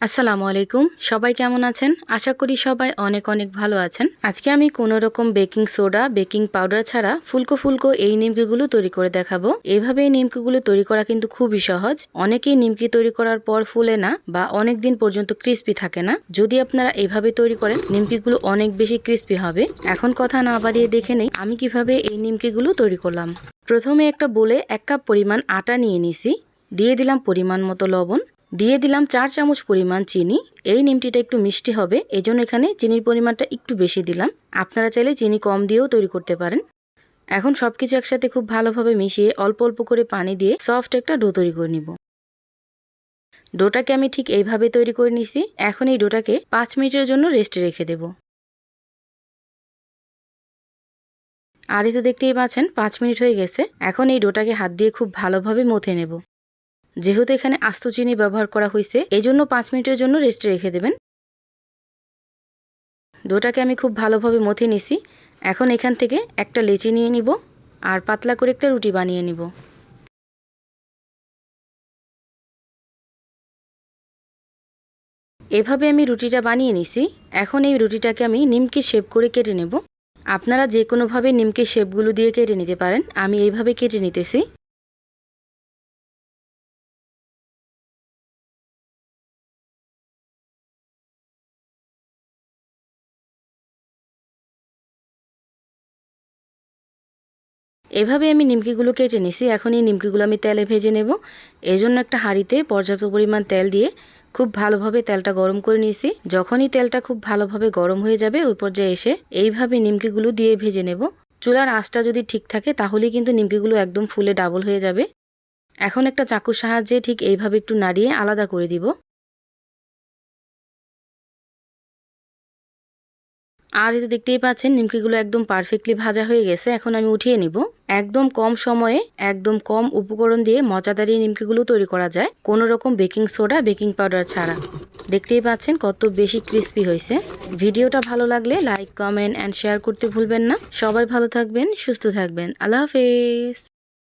আসসালামু আলাইকুম। সবাই কেমন আছেন? আশা করি সবাই অনেক অনেক ভালো আছেন। আজকে আমি কোনো রকম বেকিং সোডা, বেকিং পাউডার ছাড়া ফুলকো ফুলকো এই নিমকিগুলো তৈরি করে দেখাবো। এইভাবে এই নিমকিগুলো তৈরি করা কিন্তু খুবই সহজ। অনেকেই নিমকি তৈরি করার পর ফুলে না বা অনেক দিন পর্যন্ত ক্রিস্পি থাকে না। যদি আপনারা এইভাবে তৈরি করেন, নিমকিগুলো অনেক বেশি ক্রিস্পি হবে। এখন কথা না বাড়িয়ে দেখে নেই আমি কীভাবে এই নিমকিগুলো তৈরি করলাম। প্রথমে একটা বলে এক কাপ পরিমাণ আটা নিয়ে নিছি। দিয়ে দিলাম পরিমাণ মতো লবণ। দিয়ে দিলাম চার চামচ পরিমাণ চিনি। এই নিমটিটা একটু মিষ্টি হবে, এজন্য এখানে চিনির পরিমাণটা একটু বেশি দিলাম। আপনারা চাইলে চিনি কম দিয়েও তৈরি করতে পারেন। এখন সব কিছু একসাথে খুব ভালোভাবে মিশিয়ে অল্প অল্প করে পানি দিয়ে সফট একটা ডো তৈরি করে নিব। ডোটাকে আমি ঠিক এইভাবে তৈরি করে নিছি। এখন এই ডোটাকে পাঁচ মিনিটের জন্য রেস্টে রেখে দেব। আর এই তো দেখতেই পাচ্ছেন, পাঁচ মিনিট হয়ে গেছে। এখন এই ডোটাকে হাত দিয়ে খুব ভালোভাবে মথে নেব। যেহেতু এখানে আস্ত চিনি ব্যবহার করা হয়েছে এই জন্য পাঁচ মিনিটের জন্য রেস্টে রেখে দেবেন। ডোটাকে আমি খুব ভালোভাবে মথে নিছি। এখন এখান থেকে একটা লেচি নিয়ে নিব আর পাতলা করে একটা রুটি বানিয়ে নিব। এভাবে আমি রুটিটা বানিয়ে নিছি। এখন এই রুটিটাকে আমি নিমকি শেপ করে কেটে নেব। আপনারা যে কোনোভাবে নিমকি শেপগুলো দিয়ে কেটে নিতে পারেন। আমি এইভাবে কেটে নিতেছি। এভাবে আমি নিমকিগুলো কেটে নিছি। এখন এই নিমকিগুলো আমি তেলে ভেজে নেব। এই জন্য একটা হাঁড়িতে পর্যাপ্ত পরিমাণ তেল দিয়ে খুব ভালোভাবে তেলটা গরম করে নিয়েছি যখনই তেলটা খুব ভালোভাবে গরম হয়ে যাবে, ওই পর্যায়ে এসে এইভাবে নিমকিগুলো দিয়ে ভেজে নেব। চুলার আঁচটা যদি ঠিক থাকে, তাহলেই কিন্তু নিমকিগুলো একদম ফুলে ডাবল হয়ে যাবে। এখন একটা চাকুর সাহায্যে ঠিক এইভাবে একটু নাড়িয়ে আলাদা করে দিব। আর এই তো দেখতেই পাচ্ছেন, নিমকিগুলো একদম পারফেক্টলি ভাজা হয়ে গেছে। এখন আমি উঠিয়ে নিব। একদম কম সময়ে, একদম কম উপকরণ দিয়ে মজাদারি নিমকিগুলো তৈরি করা যায়। কোনো রকম বেকিং সোডা, বেকিং পাউডার ছাড়া। দেখতেই পাচ্ছেন কত বেশি ক্রিস্পি হয়েছে। ভিডিওটা ভালো লাগলে লাইক, কমেন্ট অ্যান্ড শেয়ার করতে ভুলবেন না। সবাই ভালো থাকবেন, সুস্থ থাকবেন। আল্লাহ হাফেজ।